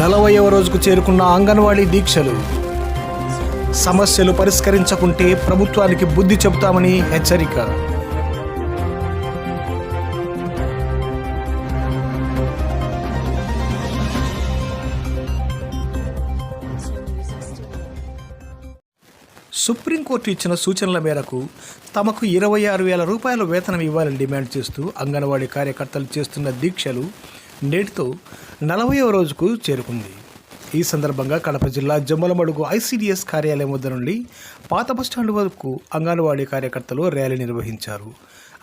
నలభైవ రోజుకు చేరుకున్న అంగన్వాడీ దీక్షలు. సమస్యలు పరిష్కరించకుంటే ప్రభుత్వానికి బుద్ధి చెబుతామని హెచ్చరిక. సుప్రీంకోర్టు ఇచ్చిన సూచనల మేరకు తమకు ఇరవై ఆరు వేల రూపాయల వేతనం ఇవ్వాలని డిమాండ్ చేస్తూ అంగన్వాడీ కార్యకర్తలు చేస్తున్న దీక్షలు నేటితో నలభైవ రోజుకు చేరుకుంది. ఈ సందర్భంగా కడప జిల్లా జమ్మలమడుగు ఐసీడీఎస్ కార్యాలయం వద్ద నుండి పాత బస్టాండ్ వరకు అంగన్వాడీ కార్యకర్తలు ర్యాలీ నిర్వహించారు.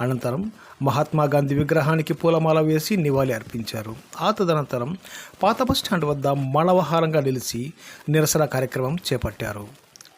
అనంతరం మహాత్మా గాంధీ విగ్రహానికి పూలమాల వేసి నివాళి అర్పించారు. ఆ తదనంతరం పాత బస్టాండ్ వద్ద మానవహారంగా నిలిచి నిరసన కార్యక్రమం చేపట్టారు.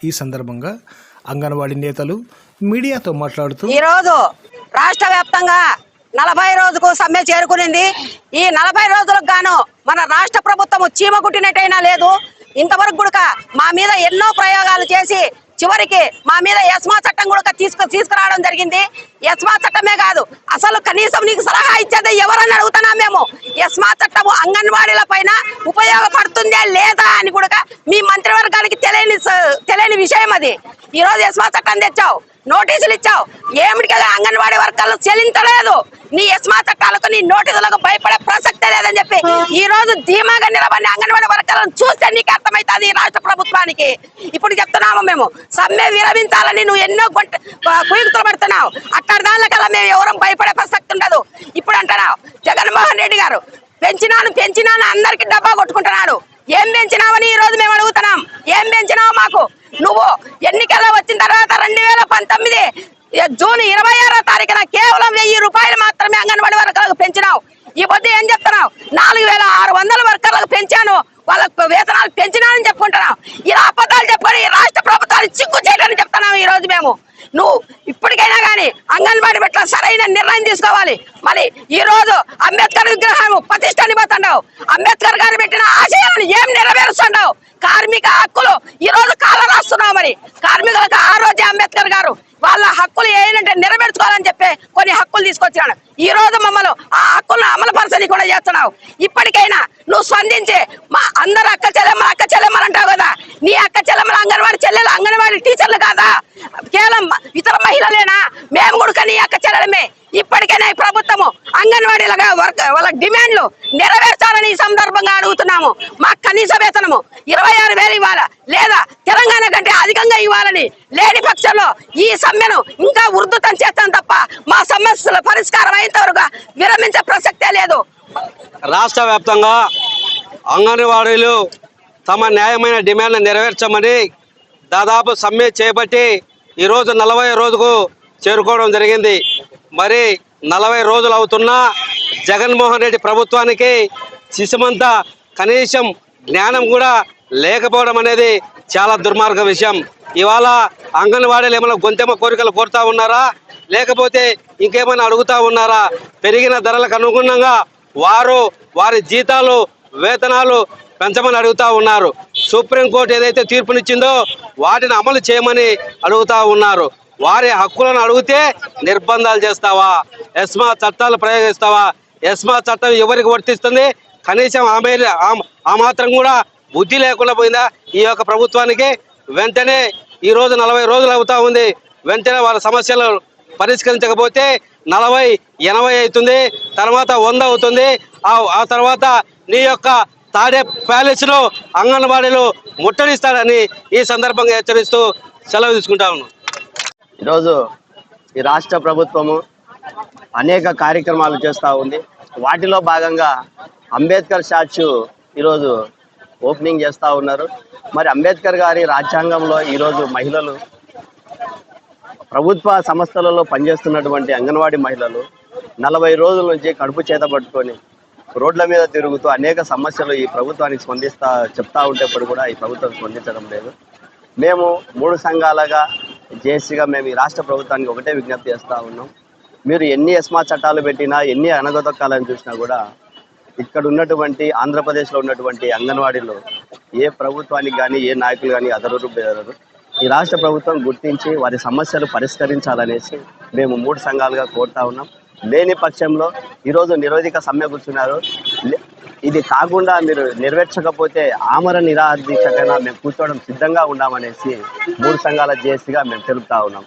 ఈ సందర్భంగా అంగన్వాడీ నేతలు మీడియాతో మాట్లాడుతూ ఈరోజు రాష్ట్ర వ్యాప్తంగా నలభై రోజుకు సమ్మె చేరుకునింది. ఈ నలభై రోజులకు గాను మన రాష్ట్ర ప్రభుత్వం చీమ కుట్టినట్టయినా లేదు. ఇంతవరకు కూడా మా మీద ఎన్నో ప్రయోగాలు చేసి చివరికి మా మీద యస్మా చట్టం కూడా తీసుకు తీసుకురావడం జరిగింది. యస్మా చట్టమే కాదు అసలు కనీసం నీకు సలహా ఇచ్చేది ఎవరని అడుగుతున్నాం మేము. ఎస్మా చట్టము అంగన్వాడీల పైన ఉపయోగపడుతుందే లేదా అని కూడా మీ మంత్రివర్గానికి తెలియని స- తెలియని విషయం అది. ఈరోజు యస్మా ఎస్మా చట్టం తెచ్చావు. నోటీసులు ఇచ్చావు. ఏమిటి కదా అంగన్వాడీ వర్గాలు చెల్లించలేదు. నీ ఎస్మా చట్టాలకు నీ నోటీసులకు భయపడే ప్రసక్తే లేదని చెప్పి ఈ రోజు ధీమాగా నిలబడిన అంగన్వాడీ వర్గాలను చూస్తే నీకు అర్థమవుతుంది ఈ రాష్ట్ర ప్రభుత్వానికి. ఇప్పుడు చెప్తున్నాము మేము సమ్మె విరమించాలని నువ్వు ఎన్నో గొంట కుయుక్తులు పడుతున్నావు. అక్కడ దానికల్లా మేము ఎవరం భయపడే ప్రసక్తి ఉండదు. ఇప్పుడు అంటున్నావు జగన్మోహన్ రెడ్డి గారు పెంచినాను పెంచినాను అందరికి డబ్బా కొట్టుకుంటున్నాడు. ఏం పెంచినావని ఈ రోజు మేము అడుగుతున్నాం. ఏం పెంచినావు మాకు? నువ్వు ఎన్నికల్లో వచ్చిన తర్వాత రెండు వేల పంతొమ్మిది జూన్ ఇరవై ఆరో తారీఖున కేవలం వెయ్యి రూపాయలు మాత్రమే అంగన్వాడీ వర్కర్లకు పెంచినావు. ఈ పొద్దు ఏం చెప్తున్నావు? నాలుగు వేల ఆరు వందల వర్కర్లకు పెంచాను. వాళ్ళకు వేతనాలు పెంచినానని చెప్పుకుంటున్నావు. ఇలా అబద్ధాలు చెప్పుకొని రాష్ట్ర ప్రభుత్వాన్ని చిక్కు చేయడానికి చెప్తున్నావు ఈ రోజు మేము. నువ్వు ఇప్పటికైనా కానీ అంగన్వాడీ పెట్ల సరైన నిర్ణయం తీసుకోవాలి. మరి ఈ రోజు అంబేద్కర్ విగ్రహం ప్రతిష్టాన్ని పోతున్నావు అంబేద్కర్ గారు పెట్టిన ఆశయాలను ఏం నెరవేరుస్తున్నావు? కార్మిక హక్కులు ఈ రోజు కాల రాస్తున్నావు మరి. కార్మికులకు ఆరు రోజే అంబేద్కర్ గారు వాళ్ళ హక్కులు ఏంటంటే నెరవేర్చుకోవాలని చెప్పి కొన్ని హక్కులు తీసుకొచ్చాడు ఈ రోజు మమ్మల్ని ఆ హక్కులను అమలుపరచని కూడా చేస్తున్నావు. ఇప్పటికైనా నువ్వు స్పందించి మా అందరు అక్క చెల్లెమ్మలు అక్క చెల్లెమ్మలు అంటావు కదా. నీ అక్క చెల్లెమ్మలు అంగన్వాడి చెల్లెలు అంగన్వాడి టీచర్లు కాదా? కేవలం ఇతర మహిళలేనా? మేము కూడా నీ అక్క చెల్లెలమే. ఇప్పటికైనా ఈ ప్రభుత్వము అంగన్వాడీలుగా వర్క్ వాళ్ళ డిమాండ్లు నెరవేర్చాలని ఈ సందర్భంగా అడుగుతున్నాము. మా కనీస వేతనము ఇరవై ఆరు వేలు ఇవ్వాలా? లేదా తెలంగాణ కంటే ఇవ్వాలని లేని పక్షంలో ఈ సమ్మెను ఇంకా ఉర్దుతం చేస్తాం తప్ప మా సమస్యల పరిష్కారం అయినంతవరకు విరమించే ప్రసక్తే లేదు. రాష్ట్ర వ్యాప్తంగా అంగన్వాడీలు తమ న్యాయమైన డిమాండ్లు నెరవేర్చమని దాదాపు సమ్మె చేపట్టి ఈరోజు నలభై రోజుకు చేరుకోవడం జరిగింది. మరి నలభై రోజులు అవుతున్నా జగన్మోహన్ రెడ్డి ప్రభుత్వానికి శిశుమంత కనీసం జ్ఞానం కూడా లేకపోవడం అనేది చాలా దుర్మార్గ విషయం. ఇవాళ అంగన్వాడీలు ఏమైనా గొంతెమ్మ కోరికలు కోరుతా ఉన్నారా? లేకపోతే ఇంకేమైనా అడుగుతా ఉన్నారా? పెరిగిన ధరలకు అనుగుణంగా వారు వారి జీతాలు వేతనాలు పెంచమని అడుగుతా ఉన్నారు. సుప్రీంకోర్టు ఏదైతే తీర్పునిచ్చిందో వాటిని అమలు చేయమని అడుగుతా ఉన్నారు. వారి హక్కులను అడిగితే నిర్బంధాలు చేస్తావా? ఎస్మా చట్టాలు ప్రయోగిస్తావా? ఎస్మా చట్టం ఎవరికి వర్తిస్తుంది? కనీసం ఆమె ఆ- మాత్రం కూడా బుద్ధి లేకుండా పోయిందా? ఈ యొక్క ప్రభుత్వానికి వెంటనే ఈ రోజు నలభై రోజులు అవుతా ఉంది. వెంటనే వాళ్ళ సమస్యలు పరిష్కరించకపోతే నలభై ఎనభై అవుతుంది. తర్వాత వంద అవుతుంది. ఆ తర్వాత నీ యొక్క తాడే ప్యాలెస్లో అంగన్వాడీలు ముట్టడిస్తాడని ఈ సందర్భంగా హెచ్చరిస్తూ సెలవు తీసుకుంటా ఈరోజు ఈ రాష్ట్ర ప్రభుత్వము అనేక కార్యక్రమాలు చేస్తూ ఉంది. వాటిలో భాగంగా అంబేద్కర్ స్టాచ్యూ ఈరోజు ఓపెనింగ్ చేస్తూ ఉన్నారు. మరి అంబేద్కర్ గారి రాజ్యాంగంలో ఈరోజు మహిళలు ప్రభుత్వ సంస్థలలో పనిచేస్తున్నటువంటి అంగన్వాడీ మహిళలు నలభై రోజుల నుంచి కడుపు చేత పట్టుకొని రోడ్ల మీద తిరుగుతూ అనేక సమస్యలు ఈ ప్రభుత్వానికి స్పందిస్తా చెప్తా ఉంటేప్పుడు కూడా ఈ ప్రభుత్వం స్పందించడం లేదు. మేము మూడు సంఘాలుగా జేసీగా మేము ఈ రాష్ట్ర ప్రభుత్వానికి ఒకటే విజ్ఞప్తి చేస్తూ ఉన్నాం. మీరు ఎన్ని ఎస్మా చట్టాలు పెట్టినా ఎన్ని అనగదొక్కాలని చూసినా కూడా ఇక్కడ ఉన్నటువంటి ఆంధ్రప్రదేశ్లో ఉన్నటువంటి అంగన్వాడీలో ఏ ప్రభుత్వానికి కానీ ఏ నాయకులు కానీ అదరు బెదరరు. ఈ రాష్ట్ర ప్రభుత్వం గుర్తించి వారి సమస్యలు పరిష్కరించాలనేసి మేము మూడు సంఘాలుగా కోరుతా ఉన్నాం. లేని పక్షంలో ఈరోజు నిరోధిక సమ్మె కూర్చున్నారు. లే- ఇది కాకుండా మీరు నెరవేర్చకపోతే ఆమర నిరాధీక్షకైనా మేము కూర్చోవడం సిద్ధంగా ఉన్నామనేసి మూడు సంఘాల జేసీగా మేము తెలుపుతా ఉన్నాం.